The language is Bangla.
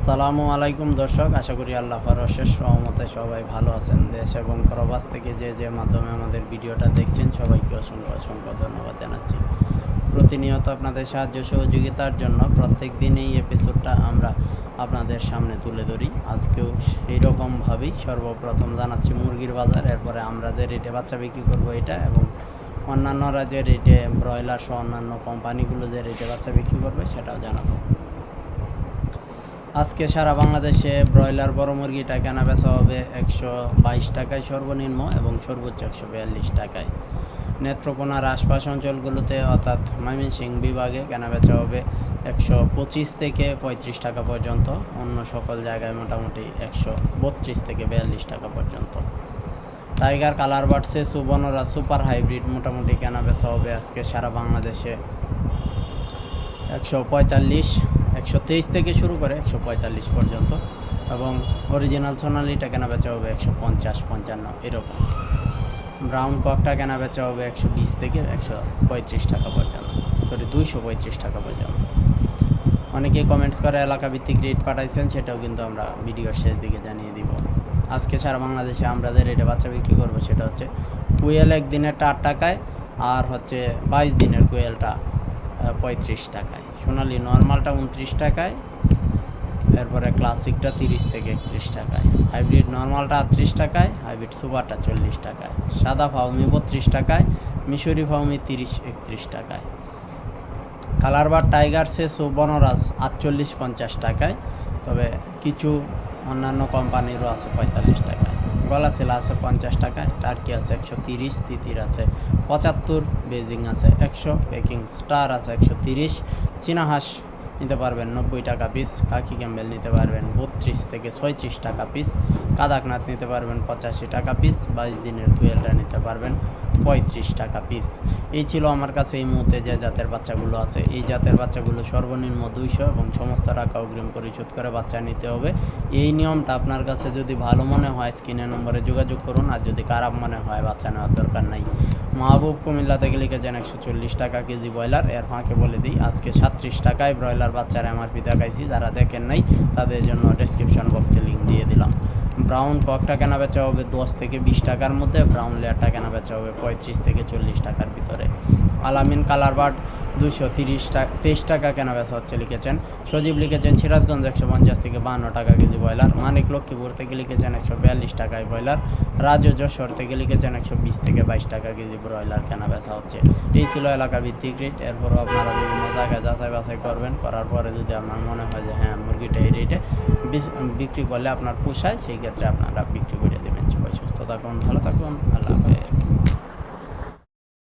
আসসালামু আলাইকুম দর্শক, আশা করি আল্লাহর অশেষ সহমতে সবাই ভালো আছেন। দেশ এবং প্রবাস থেকে যে যে মাধ্যমে আমাদের ভিডিওটা দেখছেন, সবাইকে অসংখ্য অসংখ্য ধন্যবাদ জানাচ্ছি। প্রতিনিয়ত আপনাদের সাহায্য সহযোগিতার জন্য প্রত্যেক দিন এই এপিসোডটা আমরা আপনাদের সামনে তুলে ধরি। আজকেও সেই রকমভাবেই সর্বপ্রথম জানাচ্ছি মুরগির বাজার, এরপরে আমরা যে রেটে বাচ্চা বিক্রি করব এটা এবং অন্যান্যরা যে রেটে ব্রয়লার সহ অন্যান্য কোম্পানিগুলো যে রেটে বাচ্চা বিক্রি করবে সেটাও জানাব। আজকে সারা বাংলাদেশে ব্রয়লার বড় মুরগিটা কেনা বেচা হবে একশো বাইশ টাকায় সর্বনিম্ন এবং সর্বোচ্চ একশো বিয়াল্লিশ টাকায়। নেত্রকোনার আশপাশ অঞ্চলগুলোতে অর্থাৎ ময়মনসিংহ বিভাগে কেনা বেচা হবে একশো পঁচিশ থেকে পঁয়ত্রিশ টাকা পর্যন্ত, অন্য সকল জায়গায় মোটামুটি একশো বত্রিশ থেকে বিয়াল্লিশ টাকা পর্যন্ত। টাইগার কালার বার্ডসে সুবর্ণরা সুপার হাইব্রিড মোটামুটি কেনা বেচা হবে আজকে সারা বাংলাদেশে। একশো পঁয়তাল্লিশ একশো তেইশ থেকে শুরু করে একশো পঁয়তাল্লিশ পর্যন্ত এবং অরিজিনাল সোনালিটা কেনা বেচা হবে একশো পঞ্চাশ, পঞ্চান্ন, এরকম। ব্রাউন ককটা কেনা বেচা হবে একশো বিশ থেকে একশো পঁয়ত্রিশ টাকা পর্যন্ত। সরি দুইশো পঁয়ত্রিশ টাকা পর্যন্ত। অনেকেই কমেন্টস করে এলাকা ভিত্তিক রেট পাঠাইছেন, সেটাও কিন্তু আমরা ভিডিওর শেষ দিকে জানিয়ে দিব। আজকে সারা বাংলাদেশে আমরা যে রেটে বাচ্চা বিক্রি করব, সেটা হচ্ছে কুয়েল একদিনেরটা আট টাকায় আর হচ্ছে বাইশ দিনের কুয়েলটা পঁয়ত্রিশ টাকায়। সোনালি, নর্মালটা উনত্রিশ টাকায়, এরপরে ক্লাসিকটা তিরিশ থেকে একত্রিশ টাকায়। হাইব্রিড নর্মালটা আটত্রিশ টাকায়, হাইব্রিড সুপারটা চল্লিশ টাকায়। সাদা ফাউমি বত্রিশ টাকায়, মিশরি ফাউমি তিরিশ, একত্রিশ টাকায়। কালারবার টাইগার সে সুবর্ণরাজ আটচল্লিশ পঞ্চাশ টাকায়, তবে কিছু অন্যান্য কোম্পানিরও আছে পঁয়তাল্লিশ টাকায়। গলা সেলা আছে, পঞ্চাশ টাকা, টার্কি আছে, একশো তিরিশ, তিতির আছে, পঁচাত্তর, বেজিং আছে, একশো, পেকিং স্টার আছে, একশো তিরিশ, চীনা হাঁস নিতে পারবেন নব্বই টাকা পিস কাকি ক্যাম্বেল নিতে পারবেন বত্রিশ থেকে ছয়ত্রিশ টাকা পিস কাদাকনাথ নিতে পারবেন পঁচাশি টাকা পিস বাইশ দিনের দুয়েলটা নিতে পারবেন। পঁয়ত্রিশ টাকা পিস এই ছিল আমার কাছে এই মুহূর্তে যে জাতের বাচ্চাগুলো আছে। এই জাতের বাচ্চাগুলো সর্বনিম্ন দুইশো এবং সমস্ত টাকা অগ্রিম পরিশোধ করে বাচ্চা নিতে হবে। এই নিয়মটা আপনার কাছে যদি ভালো মনে হয় স্ক্রিনের নম্বরে যোগাযোগ করুন। আর যদি খারাপ মনে হয়, বাচ্চা নেওয়ার দরকার নাই। মাহবুব কুমিল্লা থেকে লিখেছেন একশো চল্লিশ টাকা কেজি ব্রয়লার। এর ফাঁকে বলে দিই, আজকে সাতত্রিশ টাকায় ব্রয়লার বাচ্চার এমআরপি দেখাইছি। যারা দেখেন নাই, তাদের জন্য ডেসক্রিপশন বক্সে লিঙ্ক দিয়ে দিলাম। ব্রাউন ককটা কেনা বেচা হবে দশ থেকে বিশ টাকার মধ্যে ব্রাউন লেয়ারটা কেনা বেচা হবে পঁয়ত্রিশ থেকে চল্লিশ টাকার ভিতরে। আলামিন কালার বার্ড দুশো তিরিশ টাকা তেইশ টাকা কেনা বেচা হচ্ছে লিখেছেন। সজীব লিখেছেন, সিরাজগঞ্জ একশো পঞ্চাশ থেকে বান্ন টাকা কেজি ব্রয়লার। মানিক লক্ষ্মীপুর থেকে লিখেছেন একশো বিয়াল্লিশ টাকায় ব্রয়লার। রাজু যশোর থেকে লিখেছেন একশো বিশ থেকে বাইশ টাকা কেজি ব্রয়লার কেনা বেচা হচ্ছে। এই ছিল এলাকা ভিত্তিক রেট। এরপরও আপনারা বিভিন্ন জায়গায় যাচাই বাছাই করবেন। করার পরে যদি আপনার মনে হয় যে হ্যাঁ মুরগিটা এই রেটে বিক্রি করলে আপনার পোষায়, সেই ক্ষেত্রে আপনারা বিক্রি করে দেবেন। সবাই সুস্থ থাকুন, ভালো থাকুন। আল্লাহ হাফেজ।